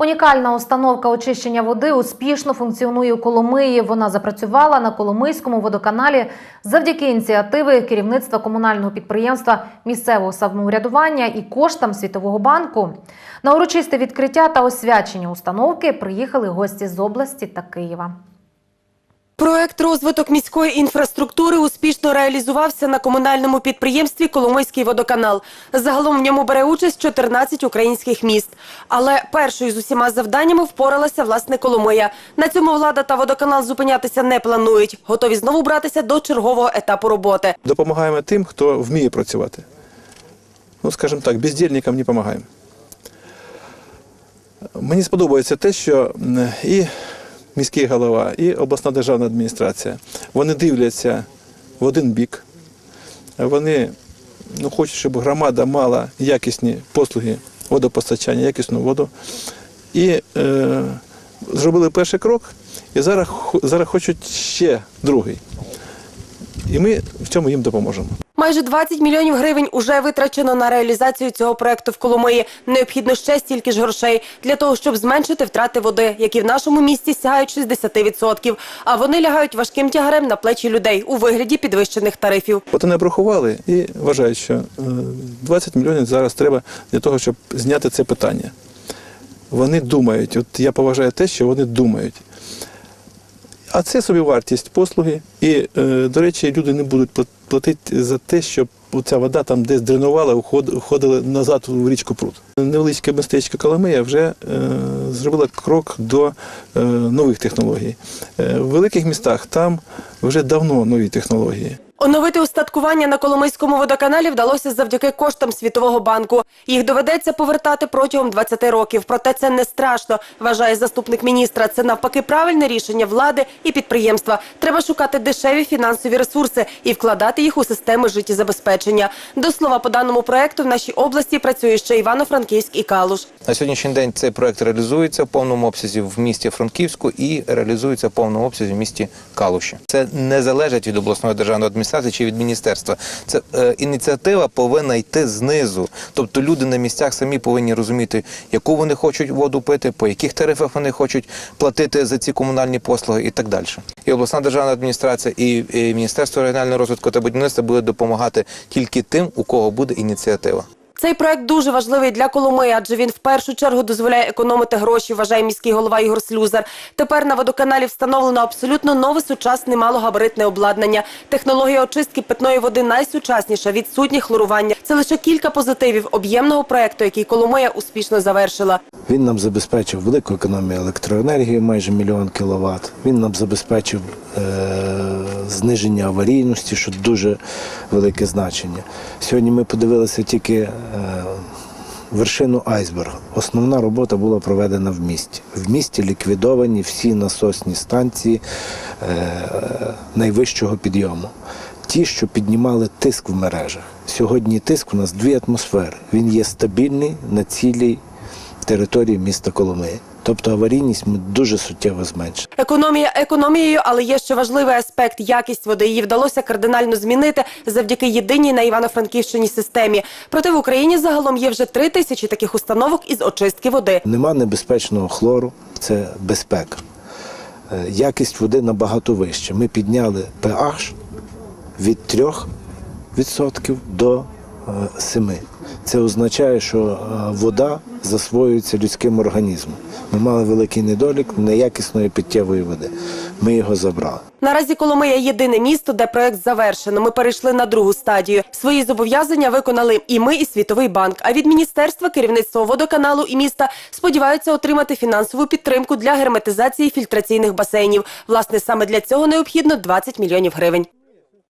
Унікальна установка очищення води успішно функціонує у Коломиї. Вона запрацювала на Коломийському водоканалі завдяки ініціативи керівництва комунального підприємства місцевого самоврядування і коштам Світового банку. На урочисте відкриття та освячення установки приїхали гості з області та Києва. Проект розвиток міської інфраструктури успішно реалізувався на комунальному підприємстві Коломийський водоканал. Загалом в ньому бере участь 14 українських міст. Але першою з усіма завданнями впоралася власне Коломия. На цьому влада та водоканал зупинятися не планують. Готові знову братися до чергового етапу роботи. Допомагаємо тим, хто вміє працювати. Ну, скажімо так, бездільникам не допомагаємо. Мені сподобається те, що і міський голова, і обласна державна адміністрація вони дивляться в один бік. Вони ну, хочуть, щоб громада мала якісні послуги водопостачання, якісну воду. І е, зробили перший крок, і зараз, зараз хочуть ще другий. І ми в цьому їм допоможемо. Майже 20 мільйонів гривень уже витрачено на реалізацію цього проекту в Коломиї. Необхідно ще стільки ж грошей для того, щоб зменшити втрати води, які в нашому місті сягають 60%. А вони лягають важким тягарем на плечі людей у вигляді підвищених тарифів. От вони обрахували і вважають, що е, 20 мільйонів зараз треба для того, щоб зняти це питання. Вони думають, от я поважаю те, що вони думають. А це собівартість послуги. І, е, до речі, люди не будуть пла- платити за те, щоб ця вода там десь дренувала, уход- уходила назад у річку пруд. Невеличке містечко Коломия вже е, зробило крок до е, нових технологій. Е, в великих містах там вже давно нові технології. Оновити устаткування на Коломийському водоканалі вдалося завдяки коштам Світового банку. Їх доведеться повертати протягом 20 років. Проте це не страшно, вважає заступник міністра. Це навпаки правильне рішення влади і підприємства. Треба шукати дешеві фінансові ресурси і вкладати їх у системи життєзабезпечення. До слова, по даному проекту в нашій області працює ще Івано-Франківськ і Калуш. На сьогоднішній день цей проект реалізується в повному обсязі в місті Франківську і реалізується в повному обсязі в місті Калуші. Це не залежить від обласної державної адміністрації чи від міністерства. Це е, ініціатива повинна йти знизу. Тобто люди на місцях самі повинні розуміти, яку вони хочуть воду пити, по яких тарифах вони хочуть платити за ці комунальні послуги і так далі. І обласна державна адміністрація, і, і Міністерство регіонального розвитку та будівництва буде допомагати тільки тим, у кого буде ініціатива. Цей проект дуже важливий для Коломиї, адже він в першу чергу дозволяє економити гроші, вважає міський голова Ігор Слюзар. Тепер на водоканалі встановлено абсолютно нове сучасне малогабаритне обладнання. Технологія очистки питної води найсучасніша, відсутнє хлорування. Це лише кілька позитивів об'ємного проекту, який Коломия успішно завершила. Він нам забезпечив велику економію електроенергії, майже мільйон кіловат. Він нам забезпечив е- зниження аварійності, що дуже велике значення. Сьогодні ми подивилися тільки е- вершину айсберга. Основна робота була проведена в місті. В місті ліквідовані всі насосні станції е- найвищого підйому. Ті, що піднімали тиск в мережах. Сьогодні тиск у нас дві атмосфери. Він є стабільний на цілій території міста Коломиї. Тобто аварійність ми дуже суттєво зменшили. Економія економією, але є ще важливий аспект якість води. Її вдалося кардинально змінити завдяки єдиній на Івано-Франківщині системі. Проте в Україні загалом є вже три тисячі таких установок із очистки води. Нема небезпечного хлору, це безпека. Е, Якість води набагато вища. Ми підняли pH від 3% до е, 7%. Це означає, що е, вода засвоюється людським організмом. Ми мали великий недолік неякісної питтєвої води. Ми його забрали. Наразі Коломия єдине місто, де проект завершено. Ми перейшли на другу стадію. Свої зобов'язання виконали і ми, і Світовий банк. А від міністерства, керівництво водоканалу і міста сподіваються отримати фінансову підтримку для герметизації фільтраційних басейнів. Власне, саме для цього необхідно 20 мільйонів гривень.